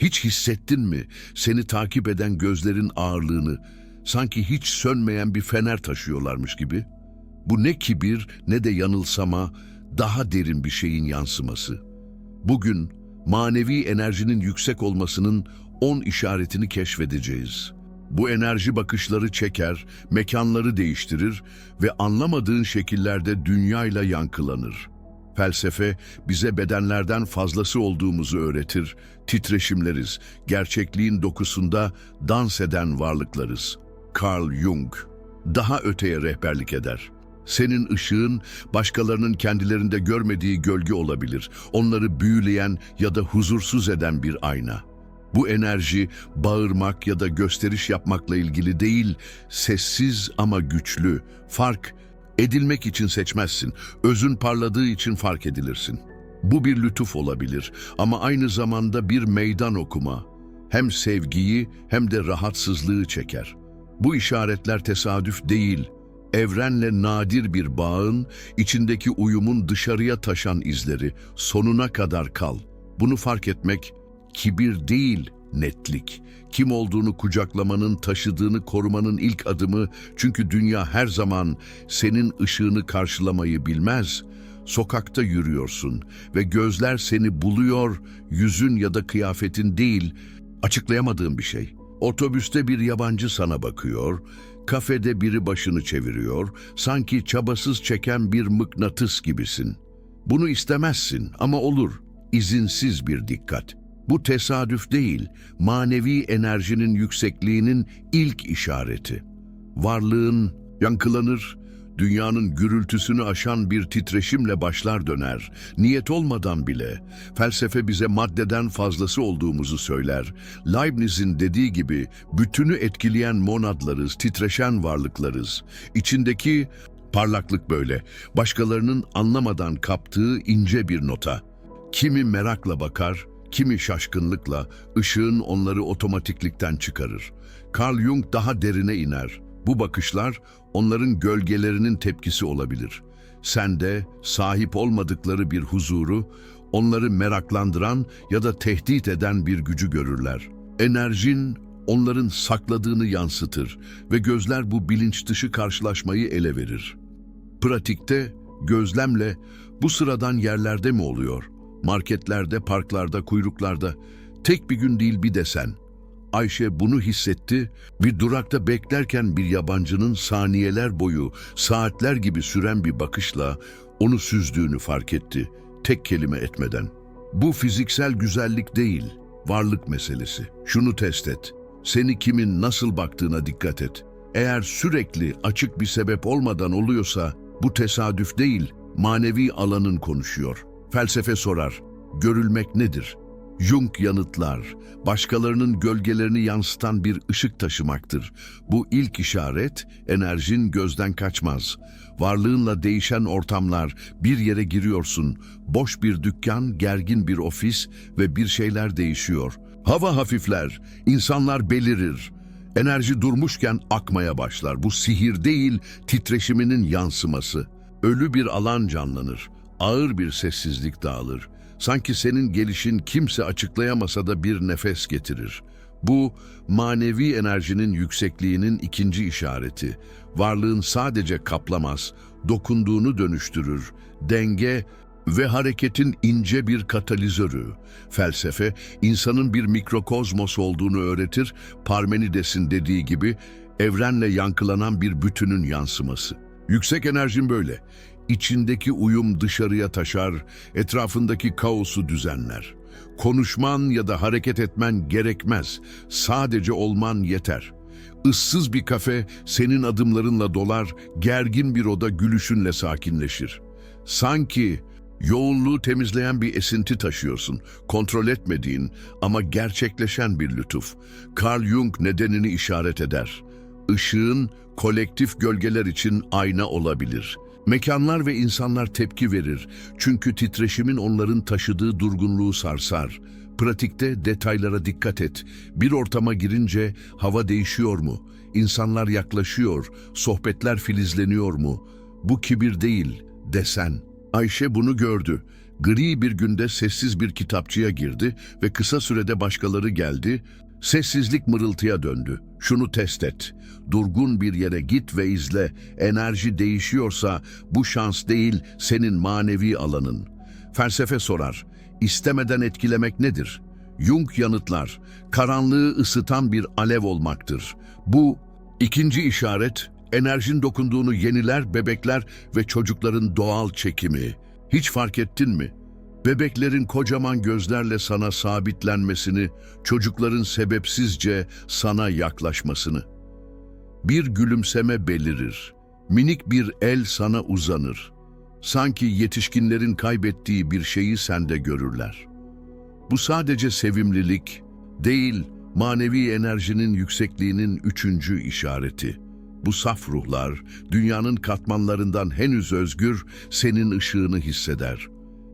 Hiç hissettin mi seni takip eden gözlerin ağırlığını, sanki hiç sönmeyen bir fener taşıyorlarmış gibi? Bu ne kibir ne de yanılsama, daha derin bir şeyin yansıması. Bugün manevi enerjinin yüksek olmasının on işaretini keşfedeceğiz. Bu enerji bakışları çeker, mekanları değiştirir ve anlamadığın şekillerde dünyayla yankılanır. Felsefe bize bedenlerden fazlası olduğumuzu öğretir, titreşimleriz, gerçekliğin dokusunda dans eden varlıklarız. Carl Jung daha öteye rehberlik eder. Senin ışığın başkalarının kendilerinde görmediği gölge olabilir. Onları büyüleyen ya da huzursuz eden bir ayna. Bu enerji bağırmak ya da gösteriş yapmakla ilgili değil, sessiz ama güçlü. Fark edilmek için seçmezsin. Özün parladığı için fark edilirsin. Bu bir lütuf olabilir ama aynı zamanda bir meydan okuma. Hem sevgiyi hem de rahatsızlığı çeker. Bu işaretler tesadüf değil, evrenle nadir bir bağın, içindeki uyumun dışarıya taşan izleri, sonuna kadar kal. Bunu fark etmek, kibir değil, netlik. Kim olduğunu kucaklamanın, taşıdığını korumanın ilk adımı, çünkü dünya her zaman senin ışığını karşılamayı bilmez. Sokakta yürüyorsun ve gözler seni buluyor, yüzün ya da kıyafetin değil, açıklayamadığın bir şey. Otobüste bir yabancı sana bakıyor, kafede biri başını çeviriyor, sanki çabasız çeken bir mıknatıs gibisin. Bunu istemezsin ama olur, izinsiz bir dikkat. Bu tesadüf değil, manevi enerjinin yüksekliğinin ilk işareti. Varlığın yankılanır, dünyanın gürültüsünü aşan bir titreşimle başlar döner. Niyet olmadan bile felsefe bize maddeden fazlası olduğumuzu söyler. Leibniz'in dediği gibi bütünü etkileyen monadlarız, titreşen varlıklarız. İçindeki parlaklık böyle, başkalarının anlamadan kaptığı ince bir nota. Kimi merakla bakar, kimi şaşkınlıkla ışığın onları otomatiklikten çıkarır. Carl Jung daha derine iner. Bu bakışlar onların gölgelerinin tepkisi olabilir. Sende sahip olmadıkları bir huzuru, onları meraklandıran ya da tehdit eden bir gücü görürler. Enerjin onların sakladığını yansıtır ve gözler bu bilinç dışı karşılaşmayı ele verir. Pratikte gözlemle bu sıradan yerlerde mi oluyor? Marketlerde, parklarda, kuyruklarda. Tek bir gün değil bir desen. Ayşe bunu hissetti. Bir durakta beklerken bir yabancının saniyeler boyu, saatler gibi süren bir bakışla onu süzdüğünü fark etti. Tek kelime etmeden. Bu fiziksel güzellik değil, varlık meselesi. Şunu test et. Seni kimin nasıl baktığına dikkat et. Eğer sürekli açık bir sebep olmadan oluyorsa bu tesadüf değil, manevi alanın konuşuyor. Felsefe sorar, görülmek nedir? Jung yanıtlar, başkalarının gölgelerini yansıtan bir ışık taşımaktır. Bu ilk işaret, enerjin gözden kaçmaz. Varlığınla değişen ortamlar, bir yere giriyorsun, boş bir dükkan, gergin bir ofis ve bir şeyler değişiyor. Hava hafifler, insanlar belirir. Enerji durmuşken akmaya başlar. Bu sihir değil, titreşiminin yansıması. Ölü bir alan canlanır. Ağır bir sessizlik dağılır. Sanki senin gelişin kimse açıklayamasa da bir nefes getirir. Bu, manevi enerjinin yüksekliğinin ikinci işareti. Varlığın sadece kaplamaz, dokunduğunu dönüştürür. Denge ve hareketin ince bir katalizörü. Felsefe, insanın bir mikrokozmos olduğunu öğretir, Parmenides'in dediği gibi, evrenle yankılanan bir bütünün yansıması. Yüksek enerjin böyle. İçindeki uyum dışarıya taşar, etrafındaki kaosu düzenler. Konuşman ya da hareket etmen gerekmez, sadece olman yeter. Issız bir kafe senin adımlarınla dolar, gergin bir oda gülüşünle sakinleşir. Sanki yoğunluğu temizleyen bir esinti taşıyorsun, kontrol etmediğin ama gerçekleşen bir lütuf. Carl Jung nedenini işaret eder. Işığın kolektif gölgeler için ayna olabilir. Mekanlar ve insanlar tepki verir çünkü titreşimin onların taşıdığı durgunluğu sarsar. Pratikte detaylara dikkat et. Bir ortama girince hava değişiyor mu? İnsanlar yaklaşıyor, sohbetler filizleniyor mu? Bu kibir değil, desen. Ayşe bunu gördü. Gri bir günde sessiz bir kitapçıya girdi ve kısa sürede başkaları geldi. Sessizlik mırıltıya döndü. Şunu test et. Durgun bir yere git ve izle. Enerji değişiyorsa bu şans değil, senin manevi alanın. Felsefe sorar. İstemeden etkilemek nedir? Jung yanıtlar. Karanlığı ısıtan bir alev olmaktır. Bu ikinci işaret, enerjin dokunduğunu yeniler, bebekler ve çocukların doğal çekimi. Hiç fark ettin mi? Bebeklerin kocaman gözlerle sana sabitlenmesini, çocukların sebepsizce sana yaklaşmasını. Bir gülümseme belirir. Minik bir el sana uzanır. Sanki yetişkinlerin kaybettiği bir şeyi sende görürler. Bu sadece sevimlilik değil, manevi enerjinin yüksekliğinin üçüncü işareti. Bu saf ruhlar, dünyanın katmanlarından henüz özgür, senin ışığını hisseder.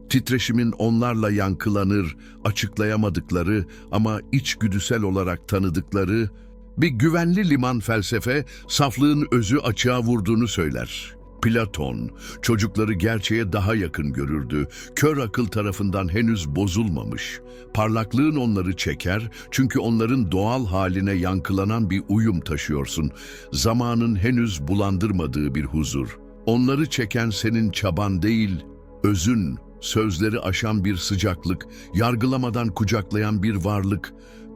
Titreşimin onlarla yankılanır, açıklayamadıkları ama içgüdüsel olarak tanıdıkları bir güvenli liman felsefe, saflığın özü açığa vurduğunu söyler. Platon, çocukları gerçeğe daha yakın görürdü. Kör akıl tarafından henüz bozulmamış. Parlaklığın onları çeker çünkü onların doğal haline yankılanan bir uyum taşıyorsun. Zamanın henüz bulandırmadığı bir huzur. Onları çeken senin çaban değil, özün, sözleri aşan bir sıcaklık, yargılamadan kucaklayan bir varlık.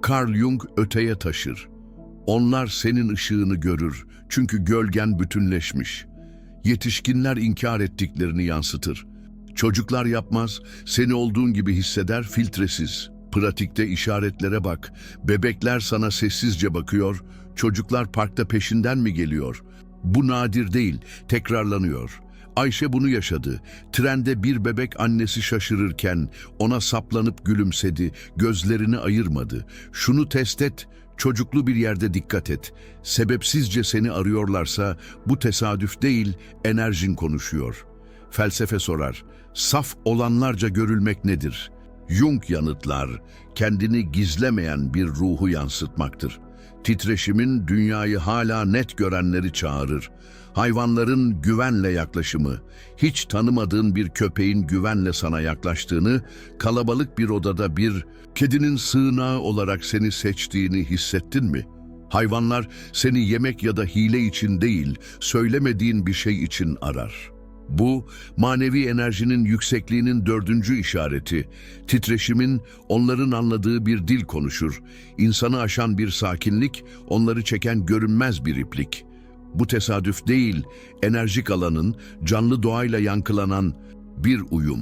Carl Jung öteye taşır. Onlar senin ışığını görür çünkü gölgen bütünleşmiş. Yetişkinler inkar ettiklerini yansıtır. Çocuklar yapmaz, seni olduğun gibi hisseder filtresiz. Pratikte işaretlere bak. Bebekler sana sessizce bakıyor, çocuklar parkta peşinden mi geliyor? Bu nadir değil, tekrarlanıyor. Ayşe bunu yaşadı. Trende bir bebek annesi şaşırırken ona saplanıp gülümsedi, gözlerini ayırmadı. Şunu test et, çocuklu bir yerde dikkat et. Sebepsizce seni arıyorlarsa bu tesadüf değil, enerjin konuşuyor. Felsefe sorar, saf olanlarca görülmek nedir? Jung yanıtlar, kendini gizlemeyen bir ruhu yansıtmaktır. Titreşimin dünyayı hala net görenleri çağırır. Hayvanların güvenle yaklaşımı, hiç tanımadığın bir köpeğin güvenle sana yaklaştığını, kalabalık bir odada bir kedinin sığınağı olarak seni seçtiğini hissettin mi? Hayvanlar seni yemek ya da hile için değil, söylemediğin bir şey için arar. Bu, manevi enerjinin yüksekliğinin dördüncü işareti. Titreşimin onların anladığı bir dil konuşur. İnsanı aşan bir sakinlik, onları çeken görünmez bir iplik. Bu tesadüf değil, enerjik alanın, canlı doğayla yankılanan bir uyum.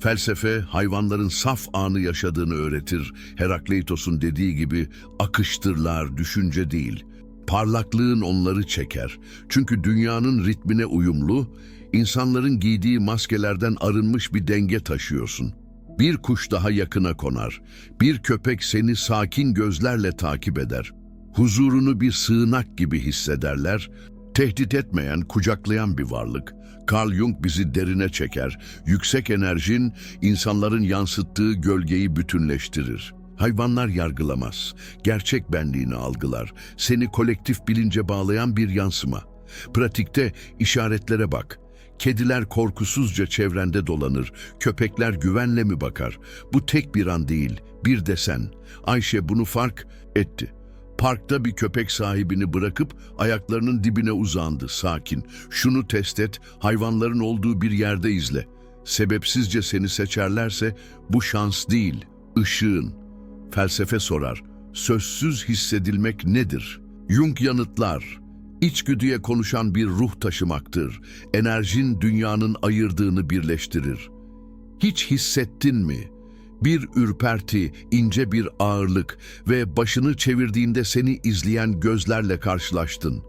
Felsefe, hayvanların saf anı yaşadığını öğretir. Herakleitos'un dediği gibi, akıştırlar, düşünce değil. Parlaklığın onları çeker. Çünkü dünyanın ritmine uyumlu, insanların giydiği maskelerden arınmış bir denge taşıyorsun. Bir kuş daha yakına konar. Bir köpek seni sakin gözlerle takip eder. Huzurunu bir sığınak gibi hissederler. Tehdit etmeyen, kucaklayan bir varlık. Carl Jung bizi derine çeker. Yüksek enerjin insanların yansıttığı gölgeyi bütünleştirir. Hayvanlar yargılamaz. Gerçek benliğini algılar. Seni kolektif bilince bağlayan bir yansıma. Pratikte işaretlere bak. Kediler korkusuzca çevrende dolanır, köpekler güvenle mi bakar? Bu tek bir an değil, bir desen. Ayşe bunu fark etti. Parkta bir köpek sahibini bırakıp ayaklarının dibine uzandı, sakin. Şunu test et, hayvanların olduğu bir yerde izle. Sebepsizce seni seçerlerse bu şans değil, ışığın. Felsefe sorar, sözsüz hissedilmek nedir? Jung yanıtlar, İçgüdüye konuşan bir ruh taşımaktır. Enerjin dünyanın ayırdığını birleştirir. Hiç hissettin mi? Bir ürperti, ince bir ağırlık ve başını çevirdiğinde seni izleyen gözlerle karşılaştın.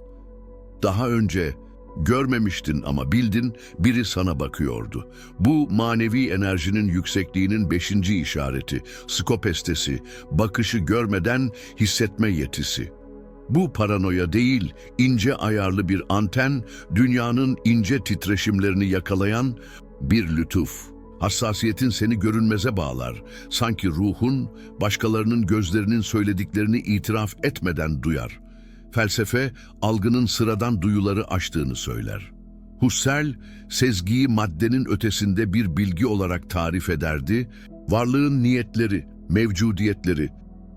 Daha önce görmemiştin ama bildin biri sana bakıyordu. Bu manevi enerjinin yüksekliğinin beşinci işareti, skopestesi, bakışı görmeden hissetme yetisi. Bu paranoya değil, ince ayarlı bir anten, dünyanın ince titreşimlerini yakalayan bir lütuf. Hassasiyetin seni görünmeze bağlar. Sanki ruhun, başkalarının gözlerinin söylediklerini itiraf etmeden duyar. Felsefe, algının sıradan duyuları aştığını söyler. Husserl, sezgiyi maddenin ötesinde bir bilgi olarak tarif ederdi, varlığın niyetleri, mevcudiyetleri,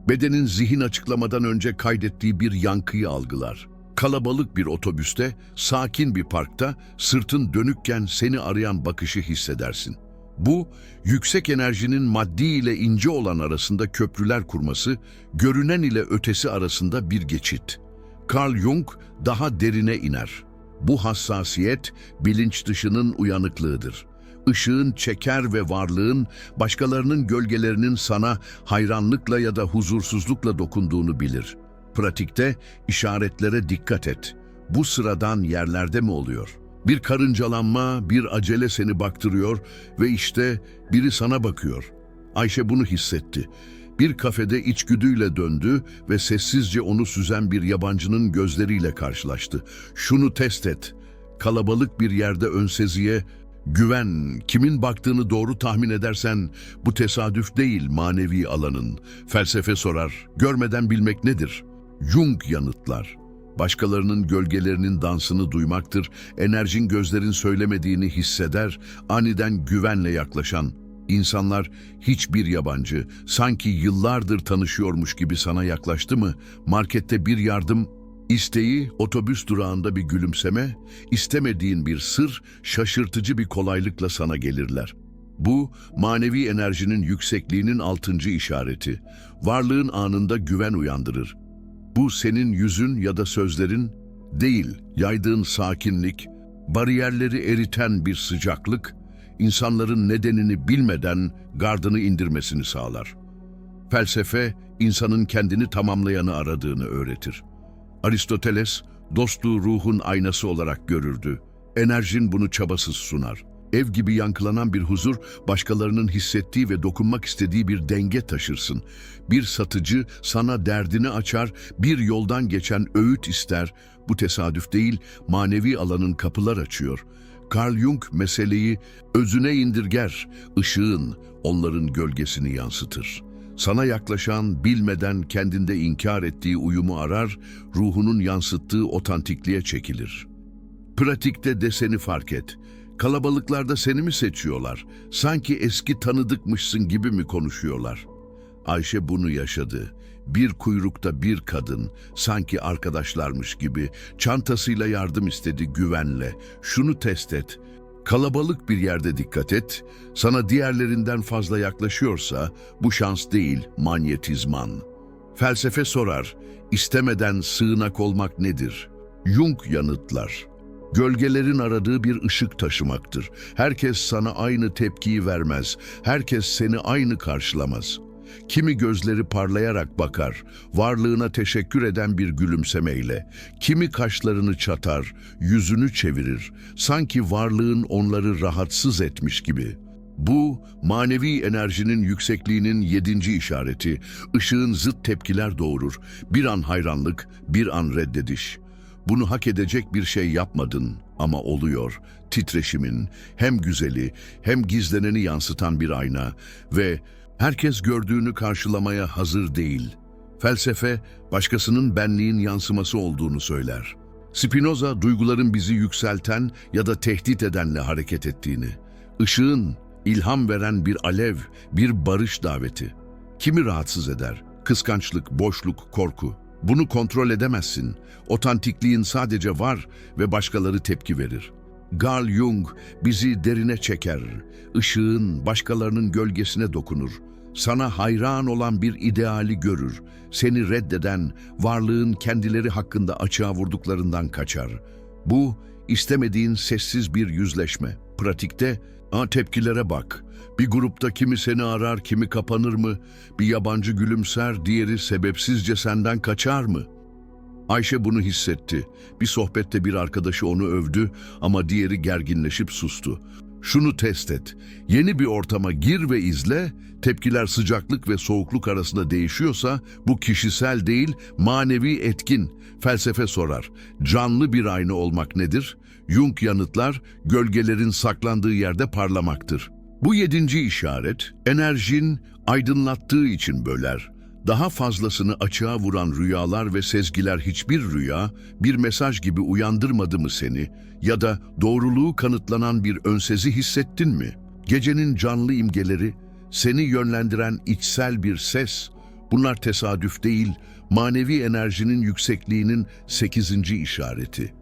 bedenin zihin açıklamadan önce kaydettiği bir yankıyı algılar. Kalabalık bir otobüste, sakin bir parkta, sırtın dönükken seni arayan bakışı hissedersin. Bu, yüksek enerjinin maddi ile ince olan arasında köprüler kurması, görünen ile ötesi arasında bir geçit. Carl Jung daha derine iner. Bu hassasiyet, bilinç dışının uyanıklığıdır. Işığın çeker ve varlığın, başkalarının gölgelerinin sana hayranlıkla ya da huzursuzlukla dokunduğunu bilir. Pratikte işaretlere dikkat et. Bu sıradan yerlerde mi oluyor? Bir karıncalanma, bir acele seni baktırıyor ve işte biri sana bakıyor. Ayşe bunu hissetti. Bir kafede içgüdüyle döndü ve sessizce onu süzen bir yabancının gözleriyle karşılaştı. Şunu test et. Kalabalık bir yerde önseziye güven, kimin baktığını doğru tahmin edersen bu tesadüf değil manevi alanın. Felsefe sorar, görmeden bilmek nedir? Jung yanıtlar. Başkalarının gölgelerinin dansını duymaktır, enerjin gözlerin söylemediğini hisseder, aniden güvenle yaklaşan. İnsanlar hiçbir yabancı, sanki yıllardır tanışıyormuş gibi sana yaklaştı mı, markette bir yardım, isteği, otobüs durağında bir gülümseme, istemediğin bir sır, şaşırtıcı bir kolaylıkla sana gelirler. Bu, manevi enerjinin yüksekliğinin altıncı işareti. Varlığın anında güven uyandırır. Bu senin yüzün ya da sözlerin değil, yaydığın sakinlik, bariyerleri eriten bir sıcaklık, insanların nedenini bilmeden gardını indirmesini sağlar. Felsefe, insanın kendini tamamlayanı aradığını öğretir. Aristoteles, dostluğu ruhun aynası olarak görürdü. Enerjin bunu çabasız sunar. Ev gibi yankılanan bir huzur, başkalarının hissettiği ve dokunmak istediği bir denge taşırsın. Bir satıcı sana derdini açar, bir yoldan geçen öğüt ister. Bu tesadüf değil, manevi alanın kapılar açıyor. Carl Jung meseleyi özüne indirger, ışığın onların gölgesini yansıtır. Sana yaklaşan, bilmeden kendinde inkar ettiği uyumu arar, ruhunun yansıttığı otantikliğe çekilir. Pratikte deseni fark et. Kalabalıklarda seni mi seçiyorlar? Sanki eski tanıdıkmışsın gibi mi konuşuyorlar? Ayşe bunu yaşadı. Bir kuyrukta bir kadın, sanki arkadaşlarmış gibi, çantasıyla yardım istedi güvenle. Şunu test et. Kalabalık bir yerde dikkat et. Sana diğerlerinden fazla yaklaşıyorsa bu şans değil, manyetizman. Felsefe sorar, istemeden sığınak olmak nedir? Jung yanıtlar. Gölgelerin aradığı bir ışık taşımaktır. Herkes sana aynı tepkiyi vermez. Herkes seni aynı karşılamaz. Kimi gözleri parlayarak bakar, varlığına teşekkür eden bir gülümsemeyle. Kimi kaşlarını çatar, yüzünü çevirir. Sanki varlığın onları rahatsız etmiş gibi. Bu, manevi enerjinin yüksekliğinin yedinci işareti. Işığın zıt tepkiler doğurur. Bir an hayranlık, bir an reddediş. Bunu hak edecek bir şey yapmadın ama oluyor. Titreşimin hem güzeli hem gizleneni yansıtan bir ayna ve herkes gördüğünü karşılamaya hazır değil. Felsefe başkasının benliğin yansıması olduğunu söyler. Spinoza duyguların bizi yükselten ya da tehdit edenle hareket ettiğini, ışığın ilham veren bir alev, bir barış daveti. Kimi rahatsız eder? Kıskançlık, boşluk, korku. Bunu kontrol edemezsin. Otantikliğin sadece var ve başkaları tepki verir. Carl Jung bizi derine çeker. Işığın başkalarının gölgesine dokunur. Sana hayran olan bir ideali görür. Seni reddeden, varlığın kendileri hakkında açığa vurduklarından kaçar. Bu, istemediğin sessiz bir yüzleşme. Pratikte, a tepkilere bak. Bir grupta kimi seni arar, kimi kapanır mı? Bir yabancı gülümser, diğeri sebepsizce senden kaçar mı? Ayşe bunu hissetti. Bir sohbette bir arkadaşı onu övdü ama diğeri gerginleşip sustu. Şunu test et. Yeni bir ortama gir ve izle. Tepkiler sıcaklık ve soğukluk arasında değişiyorsa bu kişisel değil, manevi etkin. Felsefe sorar. Canlı bir ayna olmak nedir? Jung yanıtlar, gölgelerin saklandığı yerde parlamaktır. Bu yedinci işaret, enerjin aydınlattığı için böler. Daha fazlasını açığa vuran rüyalar ve sezgiler hiçbir rüya, bir mesaj gibi uyandırmadı mı seni? Ya da doğruluğu kanıtlanan bir önsezi hissettin mi? Gecenin canlı imgeleri, seni yönlendiren içsel bir ses, bunlar tesadüf değil, manevi enerjinin yüksekliğinin sekizinci işareti.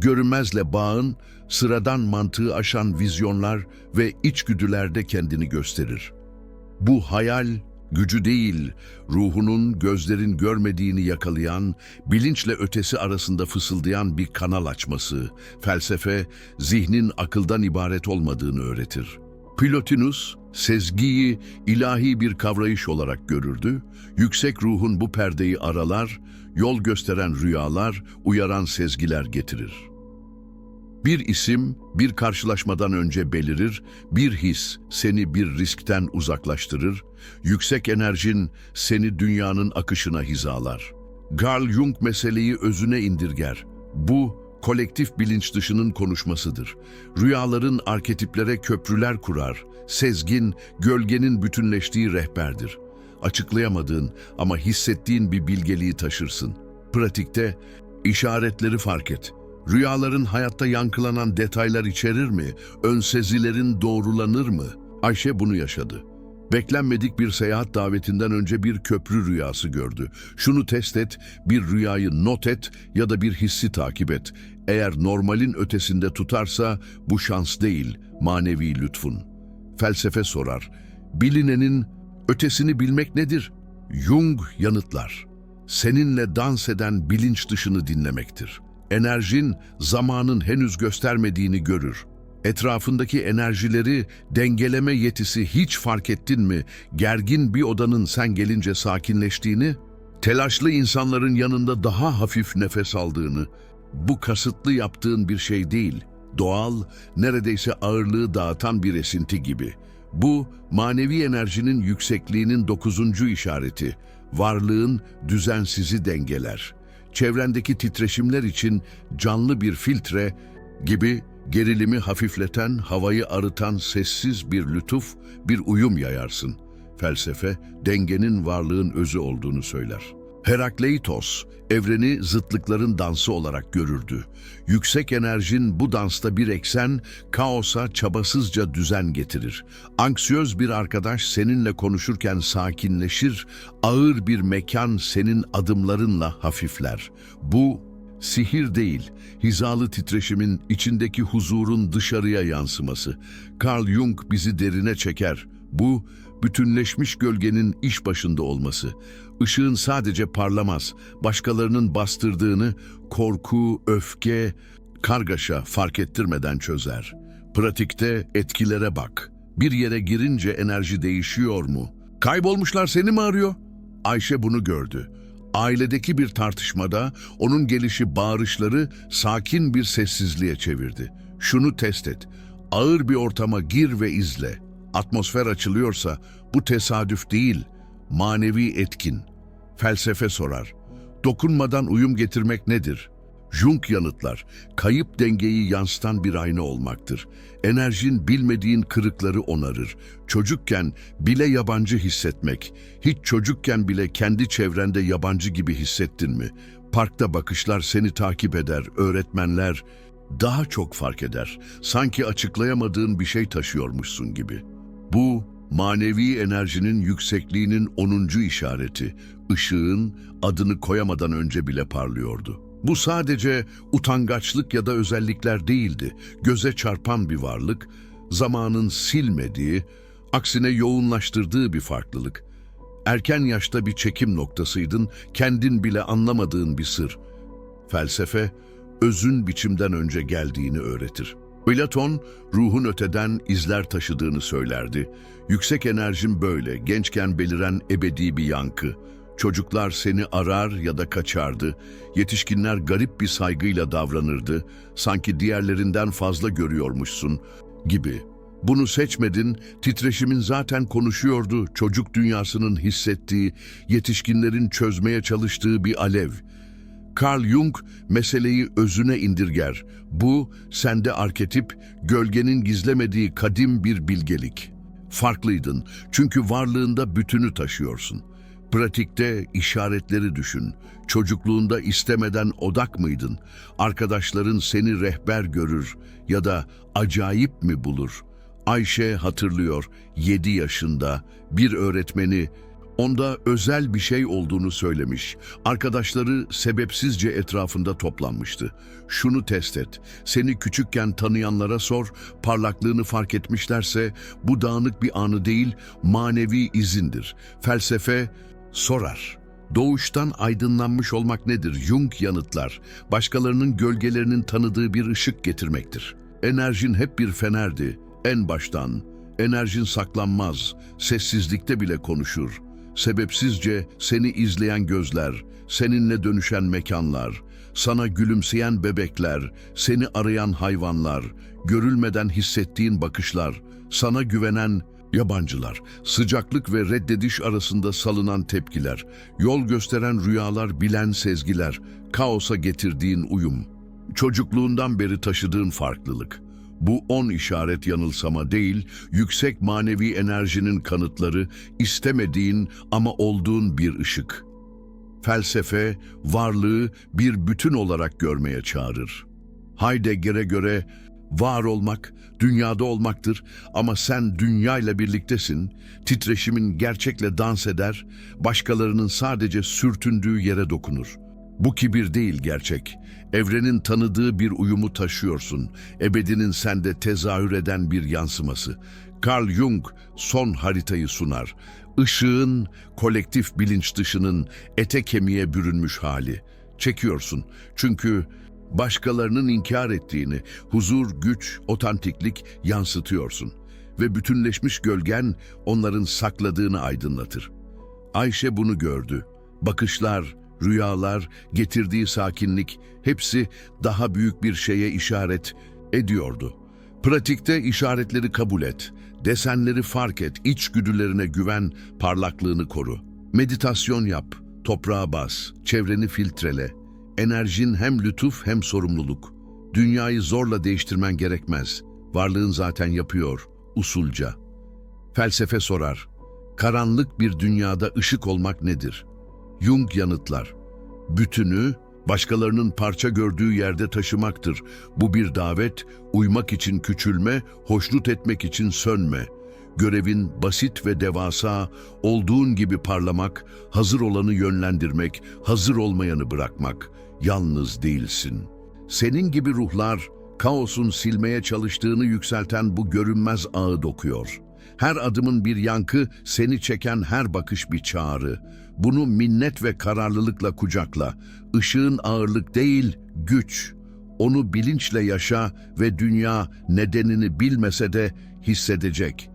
Görünmezle bağın, sıradan mantığı aşan vizyonlar ve içgüdülerde kendini gösterir. Bu hayal, gücü değil, ruhunun gözlerin görmediğini yakalayan, bilinçle ötesi arasında fısıldayan bir kanal açması, felsefe, zihnin akıldan ibaret olmadığını öğretir. Plotinus, sezgiyi ilahi bir kavrayış olarak görürdü, yüksek ruhun bu perdeyi aralar, yol gösteren rüyalar, uyaran sezgiler getirir. Bir isim bir karşılaşmadan önce belirir, bir his seni bir riskten uzaklaştırır, yüksek enerjin seni dünyanın akışına hizalar. Carl Jung meseleyi özüne indirger. Bu, kolektif bilinç dışının konuşmasıdır. Rüyaların arketiplere köprüler kurar, sezgin, gölgenin bütünleştiği rehberdir. Açıklayamadığın ama hissettiğin bir bilgeliği taşırsın. Pratikte işaretleri fark et. Rüyaların hayatta yankılanan detaylar içerir mi? Önsezilerin doğrulanır mı? Ayşe bunu yaşadı. Beklenmedik bir seyahat davetinden önce bir köprü rüyası gördü. Şunu test et, bir rüyayı not et ya da bir hissi takip et. Eğer normalin ötesinde tutarsa bu şans değil, manevi lütfun. Felsefe sorar. Bilinenin ötesini bilmek nedir? Jung yanıtlar. Seninle dans eden bilinç dışını dinlemektir. Enerjin zamanın henüz göstermediğini görür. Etrafındaki enerjileri dengeleme yetisi hiç fark ettin mi? Gergin bir odanın sen gelince sakinleştiğini, telaşlı insanların yanında daha hafif nefes aldığını, bu kasıtlı yaptığın bir şey değil, doğal, neredeyse ağırlığı dağıtan bir esinti gibi. Bu, manevi enerjinin yüksekliğinin dokuzuncu işareti, varlığın düzensizi dengeler. Çevrendeki titreşimler için canlı bir filtre gibi gerilimi hafifleten, havayı arıtan sessiz bir lütuf, bir uyum yayarsın. Felsefe, dengenin varlığın özü olduğunu söyler. Herakleitos, evreni zıtlıkların dansı olarak görürdü. Yüksek enerjin bu dansta bir eksen, kaosa çabasızca düzen getirir. Anksiyöz bir arkadaş seninle konuşurken sakinleşir, ağır bir mekan senin adımlarınla hafifler. Bu Sihir değil, hizalı titreşimin içindeki huzurun dışarıya yansıması. Carl Jung bizi derine çeker. Bu, bütünleşmiş gölgenin iş başında olması. Işığın sadece parlamaz, başkalarının bastırdığını korku, öfke, kargaşa fark ettirmeden çözer. Pratikte etkilere bak. Bir yere girince enerji değişiyor mu? Kaybolmuşlar seni mi arıyor? Ayşe bunu gördü. Ailedeki bir tartışmada onun gelişi bağırışları sakin bir sessizliğe çevirdi. Şunu test et. Ağır bir ortama gir ve izle. Atmosfer açılıyorsa bu tesadüf değil, manevi etkin. Felsefe sorar. Dokunmadan uyum getirmek nedir? Jung yanıtlar, kayıp dengeyi yansıtan bir ayna olmaktır. Enerjin bilmediğin kırıkları onarır. Çocukken bile yabancı hissetmek, hiç çocukken bile kendi çevrende yabancı gibi hissettin mi? Parkta bakışlar seni takip eder, öğretmenler daha çok fark eder. Sanki açıklayamadığın bir şey taşıyormuşsun gibi. Bu, manevi enerjinin yüksekliğinin onuncu işareti, ışığın adını koyamadan önce bile parlıyordu. Bu sadece utangaçlık ya da özellikler değildi. Göze çarpan bir varlık, zamanın silmediği, aksine yoğunlaştırdığı bir farklılık. Erken yaşta bir çekim noktasıydın, kendin bile anlamadığın bir sır. Felsefe, özün biçimden önce geldiğini öğretir. Platon, ruhun öteden izler taşıdığını söylerdi. Yüksek enerjin böyle, gençken beliren ebedi bir yankı. Çocuklar seni arar ya da kaçardı. Yetişkinler garip bir saygıyla davranırdı. Sanki diğerlerinden fazla görüyormuşsun gibi. Bunu seçmedin, titreşimin zaten konuşuyordu. Çocuk dünyasının hissettiği, yetişkinlerin çözmeye çalıştığı bir alev. Carl Jung meseleyi özüne indirger. Bu, sende arketip, gölgenin gizlemediği kadim bir bilgelik. Farklıydın çünkü varlığında bütünü taşıyorsun. Pratikte işaretleri düşün. Çocukluğunda istemeden odak mıydın? Arkadaşların seni rehber görür ya da acayip mi bulur? Ayşe hatırlıyor 7 yaşında bir öğretmeni onda özel bir şey olduğunu söylemiş. Arkadaşları sebepsizce etrafında toplanmıştı. Şunu test et. Seni küçükken tanıyanlara sor. Parlaklığını fark etmişlerse bu dağınık bir anı değil, manevi izindir. Felsefe sorar. Doğuştan aydınlanmış olmak nedir? Jung yanıtlar. Başkalarının gölgelerinin tanıdığı bir ışık getirmektir. Enerjin hep bir fenerdi. En baştan. Enerjin saklanmaz. Sessizlikte bile konuşur. Sebepsizce seni izleyen gözler, seninle dönüşen mekanlar, sana gülümseyen bebekler, seni arayan hayvanlar, görülmeden hissettiğin bakışlar, sana güvenen yabancılar, sıcaklık ve reddediş arasında salınan tepkiler, yol gösteren rüyalar, bilen sezgiler, kaosa getirdiğin uyum. Çocukluğundan beri taşıdığın farklılık. Bu on işaret yanılsama değil, yüksek manevi enerjinin kanıtları, istemediğin ama olduğun bir ışık. Felsefe, varlığı bir bütün olarak görmeye çağırır. Heidegger'e göre var olmak, dünyada olmaktır ama sen dünyayla birliktesin, titreşimin gerçekle dans eder, başkalarının sadece sürtündüğü yere dokunur. Bu kibir değil gerçek. Evrenin tanıdığı bir uyumu taşıyorsun. Ebedinin sende tezahür eden bir yansıması. Carl Jung son haritayı sunar. Işığın, kolektif bilinç dışının ete kemiğe bürünmüş hali. Çekiyorsun çünkü başkalarının inkar ettiğini, huzur, güç, otantiklik yansıtıyorsun. Ve bütünleşmiş gölgen onların sakladığını aydınlatır. Ayşe bunu gördü. Bakışlar, rüyalar, getirdiği sakinlik hepsi daha büyük bir şeye işaret ediyordu. Pratikte işaretleri kabul et, desenleri fark et, içgüdülerine güven, parlaklığını koru. Meditasyon yap, toprağa bas, çevreni filtrele. Enerjin hem lütuf hem sorumluluk. Dünyayı zorla değiştirmen gerekmez. Varlığın zaten yapıyor, usulca. Felsefe sorar, karanlık bir dünyada ışık olmak nedir? Jung yanıtlar. Bütünü başkalarının parça gördüğü yerde taşımaktır. Bu bir davet, uymak için küçülme, hoşnut etmek için sönme. Görevin basit ve devasa, olduğun gibi parlamak, hazır olanı yönlendirmek, hazır olmayanı bırakmak. Yalnız değilsin. Senin gibi ruhlar, kaosun silmeye çalıştığını yükselten bu görünmez ağı dokuyor.'' Her adımın bir yankı, seni çeken her bakış bir çağrı. Bunu minnet ve kararlılıkla kucakla. Işığın ağırlık değil, güç. Onu bilinçle yaşa ve dünya nedenini bilmese de hissedecek.